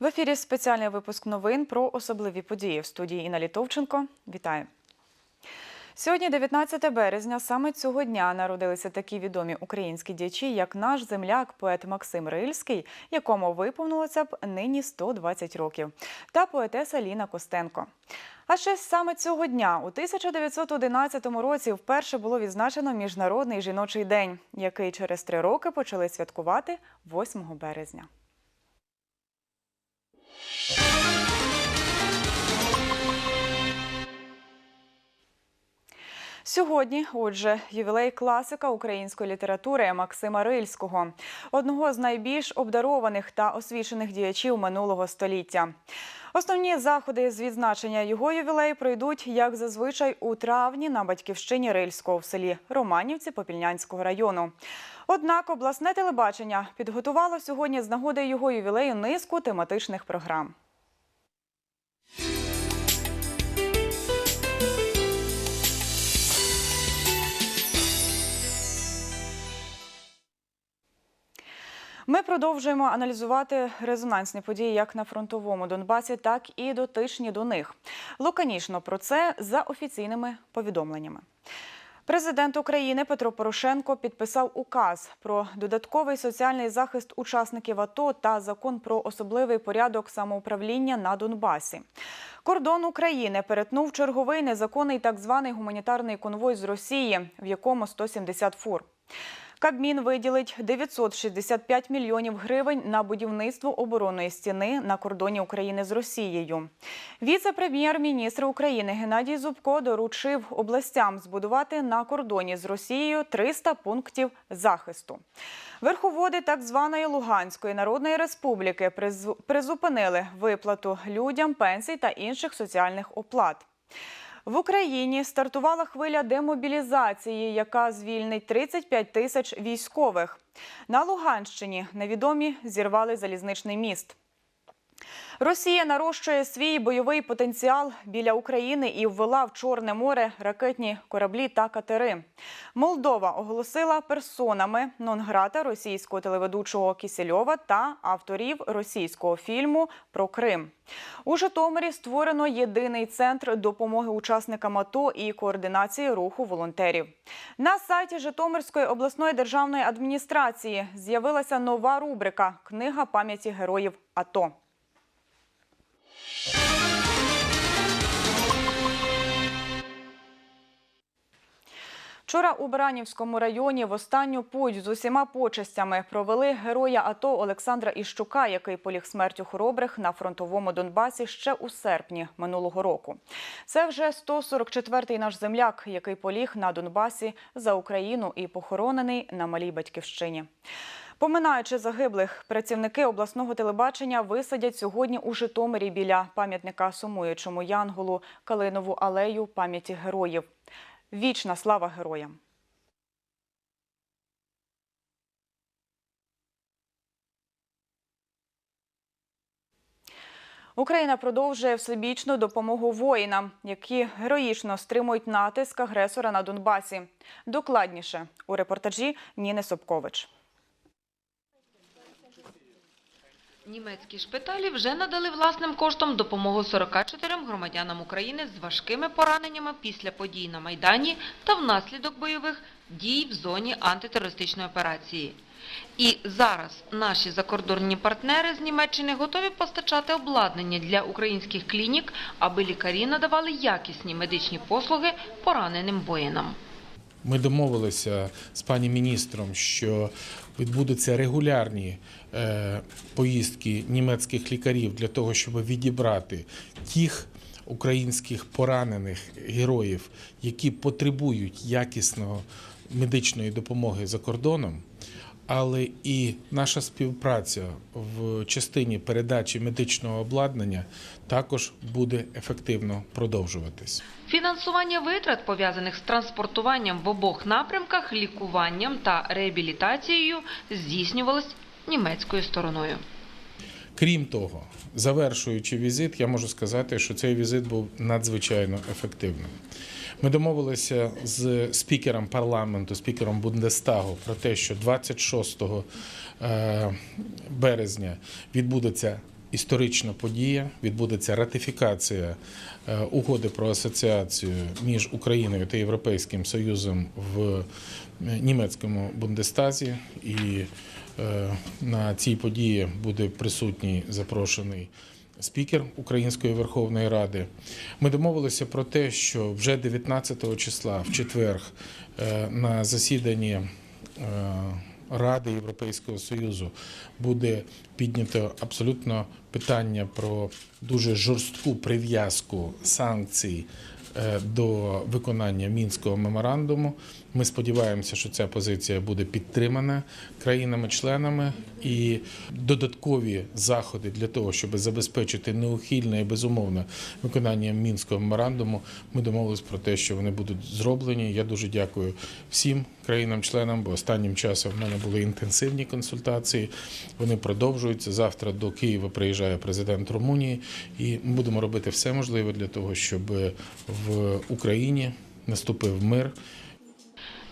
В ефірі спеціальний випуск новин про особливі події в студії Інна Літовченко. Вітаю. Сьогодні, 19 березня, саме цього дня народилися такі відомі українські діячі, як наш земляк, поет Максим Рильський, якому виповнилося б нині 120 років, та поетеса Ліна Костенко. А ще саме цього дня, у 1911 році, вперше було відзначено Міжнародний жіночий день, який через три роки почали святкувати 8 березня. Сьогодні, отже, ювілей класика української літератури Максима Рильського, одного з найбільш обдарованих та освічених діячів минулого століття. Основні заходи з відзначення його ювілею пройдуть, як зазвичай, у травні на батьківщині Рильського в селі Романівці Попільнянського району. Однак обласне телебачення підготувало сьогодні з нагоди його ювілею низку тематичних програм. Ми продовжуємо аналізувати резонансні події як на фронтовому Донбасі, так і дотичні до них. Лаконічно про це за офіційними повідомленнями. Президент України Петро Порошенко підписав указ про додатковий соціальний захист учасників АТО та закон про особливий порядок самоуправління на Донбасі. Кордон України перетнув черговий незаконний так званий гуманітарний конвой з Росії, в якому 170 фур. Кабмін виділить 965 мільйонів гривень на будівництво оборонної стіни на кордоні України з Росією. Віце-прем'єр-міністр України Геннадій Зубко доручив областям збудувати на кордоні з Росією 300 пунктів захисту. Верховоди так званої Луганської Народної Республіки призу- призупинили виплату людям пенсій та інших соціальних оплат. В Україні стартувала хвиля демобілізації, яка звільнить 35 тисяч військових. На Луганщині невідомі зірвали залізничний міст. Росія нарощує свій бойовий потенціал біля України і ввела в Чорне море ракетні кораблі та катери. Молдова оголосила персонами Нонграта російського телеведучого Кісельова та авторів російського фільму про Крим. У Житомирі створено єдиний центр допомоги учасникам АТО і координації руху волонтерів. На сайті Житомирської обласної державної адміністрації з'явилася нова рубрика Книга пам'яті героїв АТО. Вчора у Баранівському районі в останню путь з усіма почестями провели героя АТО Олександра Іщука, який поліг смертю хоробрих на фронтовому Донбасі ще у серпні минулого року. Це вже 144-й наш земляк, який поліг на Донбасі за Україну і похоронений на малій батьківщині. Поминаючи загиблих, працівники обласного телебачення висадять сьогодні у Житомирі біля пам'ятника сумуючому Янголу Калинову алею пам'яті героїв. Вічна слава героям! Україна продовжує всебічну допомогу воїнам, які героїчно стримують натиск агресора на Донбасі. Докладніше у репортажі Ніни Собкович. Німецькі шпиталі вже надали власним коштом допомогу 44 громадянам України з важкими пораненнями після подій на Майдані та внаслідок бойових дій в зоні антитерористичної операції. І зараз наші закордонні партнери з Німеччини готові постачати обладнання для українських клінік, аби лікарі надавали якісні медичні послуги пораненим воїнам. Ми домовилися з пані міністром, що відбудуться регулярні е, поїздки німецьких лікарів для того, щоб відібрати тих українських поранених героїв, які потребують якісного медичної допомоги за кордоном. Але і наша співпраця в частині передачі медичного обладнання також буде ефективно продовжуватись. Фінансування витрат, пов'язаних з транспортуванням в обох напрямках, лікуванням та реабілітацією, здійснювалось німецькою стороною. Крім того, завершуючи візит, я можу сказати, що цей візит був надзвичайно ефективним. Ми домовилися з спікером парламенту, спікером Бундестагу про те, що 26 е, березня відбудеться історична подія. Відбудеться ратифікація е, угоди про асоціацію між Україною та Європейським Союзом в е, німецькому Бундестазі. І на цій події буде присутній запрошений. Спікер Української Верховної Ради. Ми домовилися про те, що вже 19 числа, в четвер, е, на засіданні е, Ради Європейського Союзу буде піднято абсолютно питання про дуже жорстку прив'язку санкцій до виконання мінського меморандуму. Ми сподіваємося, що ця позиція буде підтримана країнами-членами і додаткові заходи для того, щоб забезпечити неухильне і безумовне виконання мінського меморандуму. Ми домовились про те, що вони будуть зроблені. Я дуже дякую всім країнам-членам, бо останнім часом в мене були інтенсивні консультації. Вони продовжуються. Завтра до Києва приїжджає президент Румунії, і ми будемо робити все можливе для того, щоб в Україні наступив мир.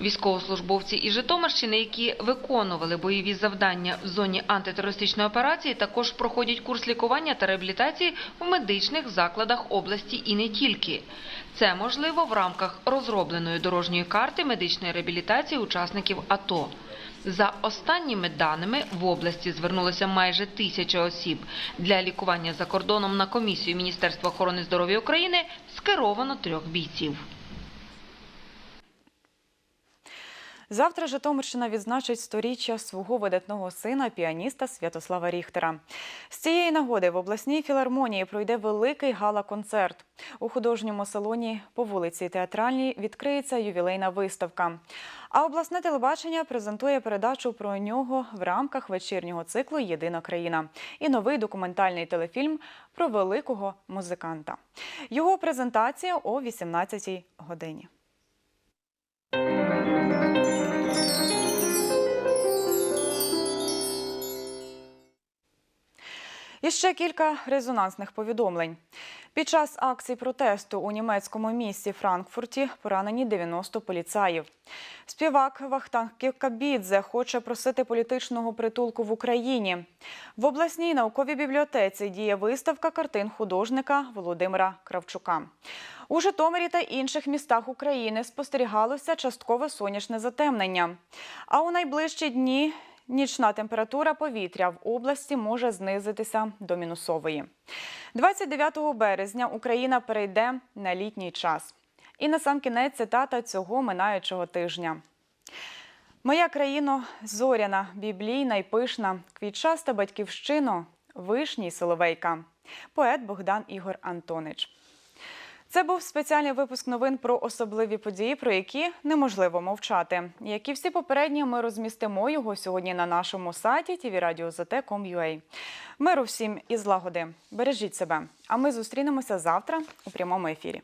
Військовослужбовці із Житомирщини, які виконували бойові завдання в зоні антитерористичної операції, також проходять курс лікування та реабілітації в медичних закладах області і не тільки. Це можливо в рамках розробленої дорожньої карти медичної реабілітації учасників АТО. За останніми даними в області звернулося майже тисяча осіб. Для лікування за кордоном на комісію Міністерства охорони здоров'я України скеровано трьох бійців. Завтра Житомирщина відзначить сторіччя свого видатного сина, піаніста Святослава Ріхтера. З цієї нагоди в обласній філармонії пройде великий гала-концерт. У художньому салоні по вулиці Театральній відкриється ювілейна виставка. А обласне телебачення презентує передачу про нього в рамках вечірнього циклу Єдина країна і новий документальний телефільм про великого музиканта. Його презентація о 18-й годині. І ще кілька резонансних повідомлень. Під час акцій протесту у німецькому місті Франкфурті поранені 90 поліцаїв. Співак Вахтанг Кікабідзе хоче просити політичного притулку в Україні. В обласній науковій бібліотеці діє виставка картин художника Володимира Кравчука. У Житомирі та інших містах України спостерігалося часткове сонячне затемнення. А у найближчі дні Нічна температура повітря в області може знизитися до мінусової. 29 березня Україна перейде на літній час. І на сам кінець цитата цього минаючого тижня. Моя країно зоряна, біблійна й пишна, квітчаста батьківщино, вишній соловейка. Поет Богдан Ігор Антонич. Це був спеціальний випуск новин про особливі події, про які неможливо мовчати. Як і всі попередні, ми розмістимо його сьогодні на нашому сайті tvradio.zt.com.ua. Миру всім і злагоди. Бережіть себе. А ми зустрінемося завтра у прямому ефірі.